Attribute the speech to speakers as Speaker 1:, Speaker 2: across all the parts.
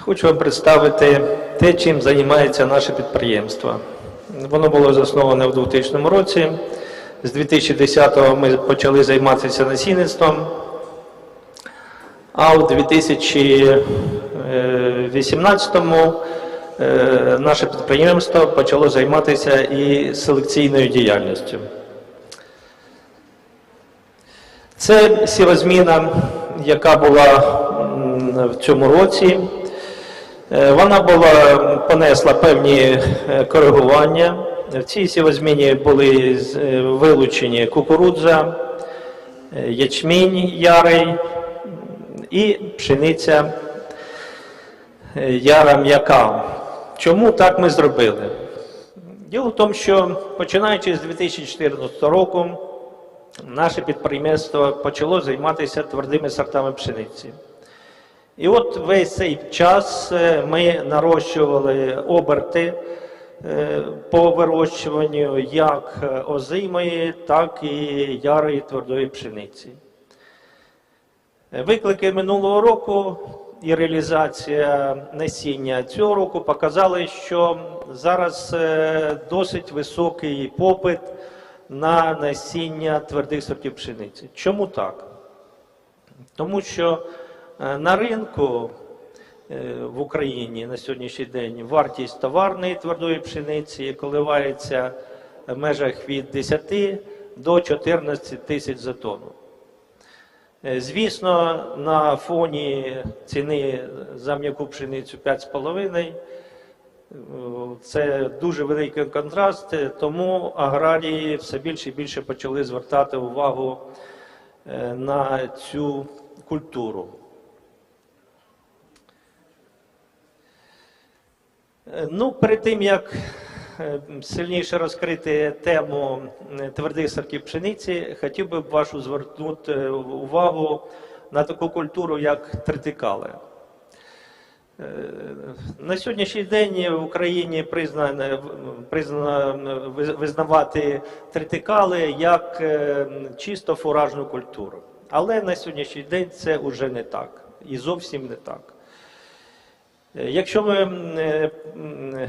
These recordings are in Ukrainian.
Speaker 1: Хочу вам представити те, чим займається наше підприємство. Воно було засноване в 2000 році. З 2010-го ми почали займатися насінництвом, а в 2018-му е, наше підприємство почало займатися і селекційною діяльністю. Це сівозміна, яка була в цьому році. Е, Вона була, понесла певні е, коригування. В цій сівозміні були е, вилучені кукурудза, е, ячмінь ярий і пшениця е, яра м'яка. Чому так ми зробили? Діло в тому, що починаючи з 2014 року, наше підприємство почало займатися твердими сортами пшениці. І от весь цей час е, ми нарощували оберти е, по вирощуванню як озимої, так і ярої твердої пшениці. Е, Виклики минулого року і реалізація насіння цього року показали, що зараз досить високий попит на насіння твердих сортів пшениці. Чому так? Тому що на ринку е, в Україні на сьогоднішній день вартість товарної твердої пшениці коливається в межах від 10 до 14 тисяч за тонну. Е, Звісно, на фоні ціни за м'яку пшеницю 5,5 е, це дуже великий контраст, е, тому аграрії все більше і більше почали звертати увагу е, на цю культуру. Ну, перед тим як е, сильніше розкрити тему е, твердих сортів пшениці, хотів би вашу звернути е, увагу на таку культуру, як тритикали. Е, На сьогоднішній день в Україні признано, признано визнавати тритикали як е, чисто фуражну культуру. Але на сьогоднішній день це вже не так. І зовсім не так. Е, Якщо ми е, м,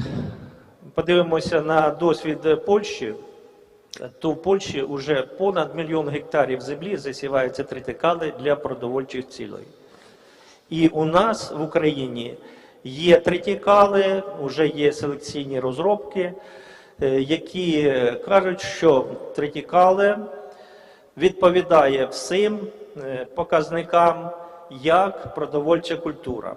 Speaker 1: подивимося на досвід Польщі, то в Польщі вже понад мільйон гектарів землі засіваються тритикали для продовольчих цілей. І у нас в Україні є тритікали, вже є селекційні розробки, е, які кажуть, що тритікали відповідає всім е, показникам як продовольча культура.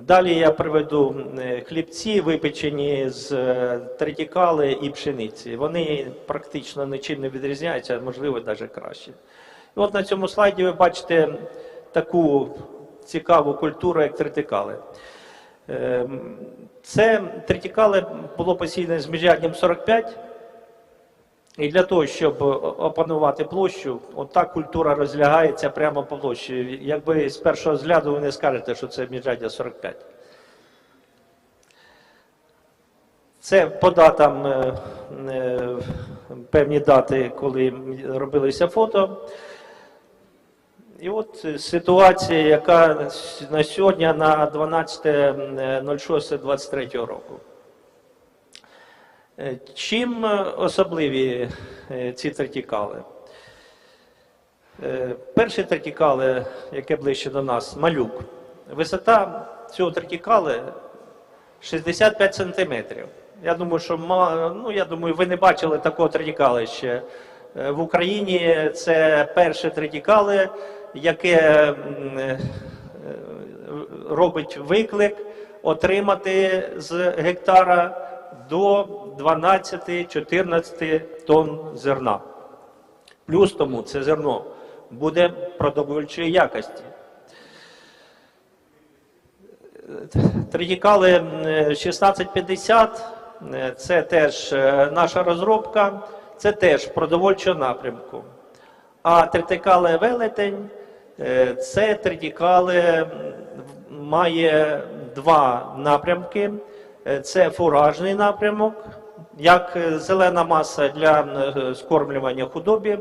Speaker 1: Далі я приведу е, хлібці, випечені з е, тритікали і пшениці. Вони практично нічим не відрізняються, можливо, навіть краще. І от на цьому слайді ви бачите таку цікаву культуру, як тритикали. Ем, Це тритікали було посіяне з міжряддям 45. І для того, щоб опанувати площу, ота культура розлягається прямо по площі. Якби з першого взгляду ви не скажете, що це міжряддя 45. Це по датам е, е, певні дати, коли робилися фото. І от е, ситуація, яка на сьогодні на 12.06.23 року. Е, Чим е, особливі е, ці тертікали? Е, Перші тертікали, яке ближче до нас, малюк. Висота цього тертікали 65 сантиметрів. Я думаю, що ну, я думаю, ви не бачили такого тертікали ще. В Україні це перше третікали, яке робить виклик отримати з гектара до 12-14 тонн зерна. Плюс тому це зерно буде продовольчої якості. Тридікали 1650 е, це теж е, наша розробка, це теж продовольчого напрямку. А тритикали велетень е, це тритикали має два напрямки. Е, Це фуражний напрямок, як е, зелена маса для е, скормлювання худобі,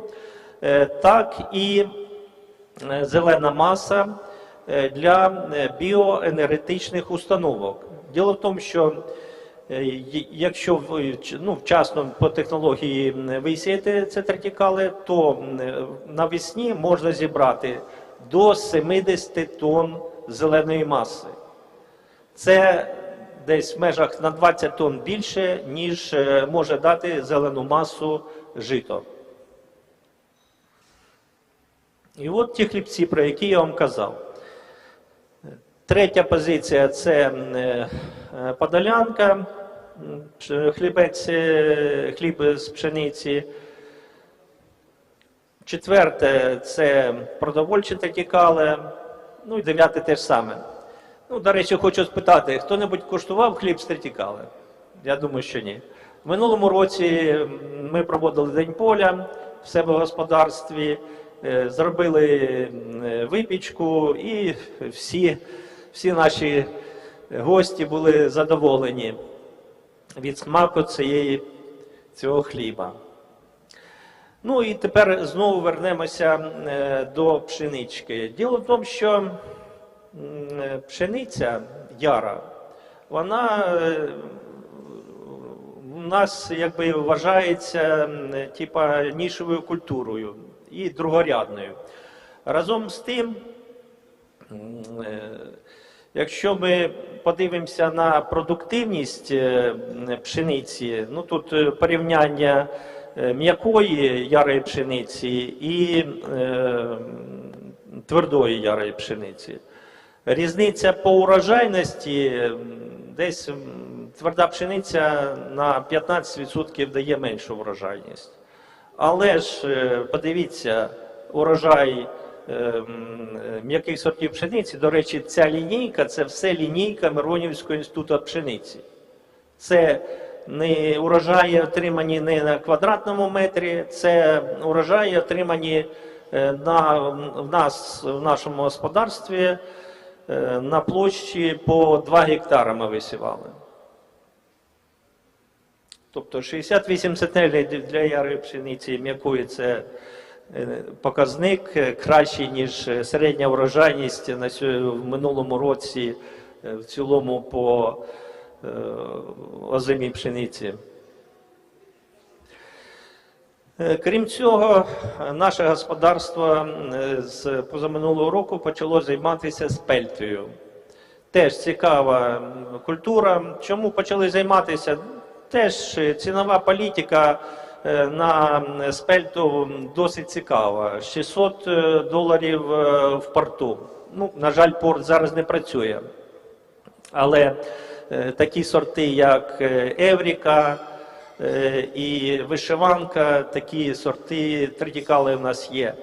Speaker 1: так і зелена маса для біоенергетичних установок. Діло в тому, що якщо ну, вчасно по технології висіяти ці тертикали, то навесні можна зібрати до 70 тонн зеленої маси. Це десь в межах на 20 тонн більше, ніж е, може дати зелену масу жито. І от ті хлібці, про які я вам казав. Третя позиція це е, подолянка, хлібець, е, хліб з пшениці. Четверте це продовольчі текікали. Ну і дев'яте теж саме. Ну, до речі, хочу спитати, хто-небудь куштував хліб з третікали? Я думаю, що ні. В минулому році ми проводили День поля в себе в господарстві, е, зробили е, випічку, і всі, всі наші гості були задоволені від смаку цієї, цього хліба. Ну і тепер знову вернемося е, до пшенички. Діло в тому, що пшениця яра, вона е, у нас якби вважається типа нішовою культурою і другорядною. Разом з тим, е, якщо ми подивимося на продуктивність е, пшениці, ну тут е, порівняння е, м'якої ярої пшениці і е, твердої ярої пшениці. Різниця по урожайності десь тверда пшениця на 15% дає меншу врожайність. Але ж е, подивіться, урожай е, м'яких сортів пшениці, до речі, ця лінійка це все лінійка Миронівського інституту пшениці. Це не урожаї отримані не на квадратному метрі, це урожаї отримані е, на, в нас в нашому господарстві на площі по 2 гектара ми висівали. Тобто 68 центнерів для ярої пшениці м'якої це е, показник е, кращий, ніж е, середня врожайність на в минулому році е, в цілому по е, озимій пшениці. Е, Крім цього, наше господарство е, з позаминулого року почало займатися спельтою. Теж цікава культура. Чому почали займатися? Теж е, цінова політика на спельту досить цікава. 600 е, доларів в порту. Ну, на жаль, порт зараз не працює. Але такі сорти, як Евріка і Вишиванка, такі сорти традикали в нас є.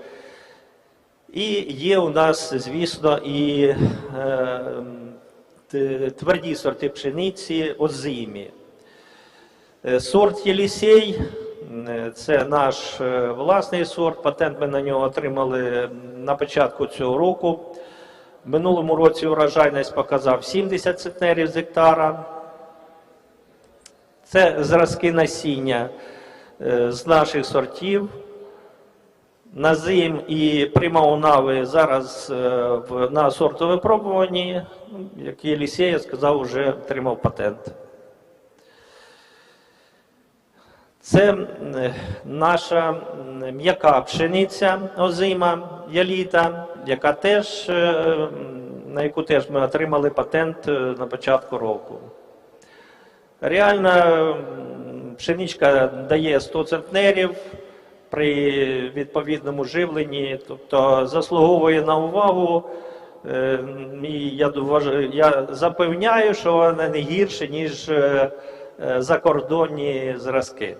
Speaker 1: І є у нас, звісно, і е, тверді сорти пшениці озимі. Е, Сорт Єлісей е, це наш е, власний сорт. Патент ми на нього отримали на початку цього року. В минулому році урожайність показав 70 центнерів з гектара. Це зразки насіння е, з наших сортів. Назим і примаунави зараз е, на сортовипробуванні, Ну, як Єлісей, я сказав, вже отримав патент. Це наша м'яка пшениця озима яліта, яка теж, е, на яку теж ми отримали патент на початку року. Реальна пшеничка дає 100 центнерів при відповідному живленні, тобто заслуговує на увагу. Е, І я, я запевняю, що вона не гірше, ніж е, е, закордонні зразки.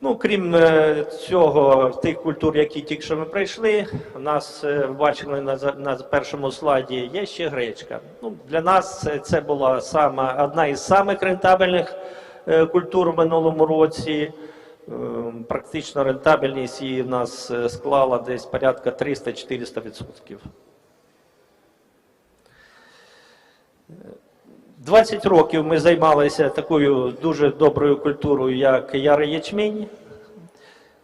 Speaker 1: Ну, крім е, цього, тих культур, які тільки що ми пройшли, у нас е, бачили на, на першому слайді, є ще гречка. Ну, для нас це, була сама, одна із самих рентабельних е, культур в минулому році. Е, Практично рентабельність її в нас склала десь порядка 300-400 відсотків. 20 років ми займалися такою дуже доброю культурою, як ярий ячмінь.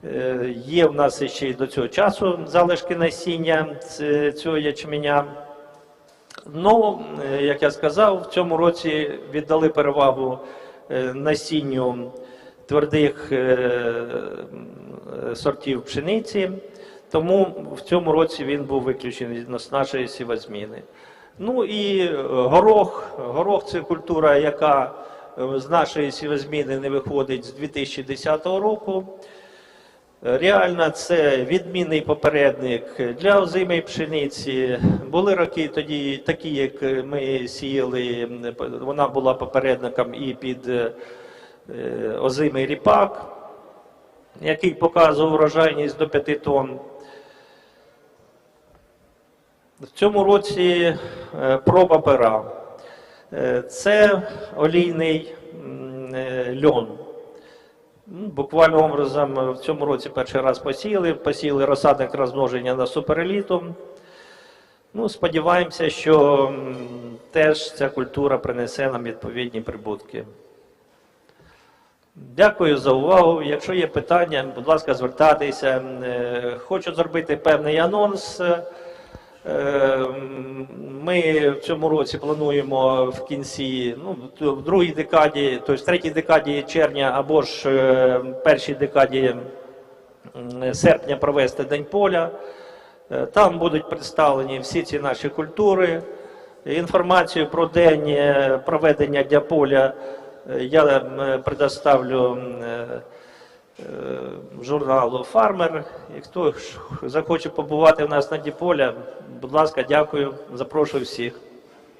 Speaker 1: Е, Є в нас ще й до цього часу залишки насіння цього ячменя. Ну, е, як я сказав, в цьому році віддали перевагу е, насінню твердих сортів пшениці, тому в цьому році він був виключений з нашої сівозміни. Ну і е, горох. Горох це культура, яка е, з нашої сівозміни не виходить з 2010 року. Реально, це відмінний попередник для озимої пшениці. Були роки тоді такі, як ми сіяли, вона була попередником і під е, озимий ріпак, який показував урожайність до 5 тонн. В цьому році е, проба пера. Е, Це олійний е, льон. Ну, Буквально образом в цьому році перший раз посіяли, посіяли розсадник розмноження на супереліту. Ну, сподіваємося, що теж ця культура принесе нам відповідні прибутки. Дякую за увагу. Якщо є питання, будь ласка, звертайтеся. Хочу зробити певний анонс. Е, Ми в цьому році плануємо в кінці, ну, в другій декаді, тобто в третій декаді червня або ж е, першій декаді серпня провести День поля. Е, Там будуть представлені всі ці наші культури. Інформацію про день проведення Дня поля я предоставлю журналу Фармер. І хто захоче побувати в нас на Діполя, будь ласка, дякую, запрошую всіх.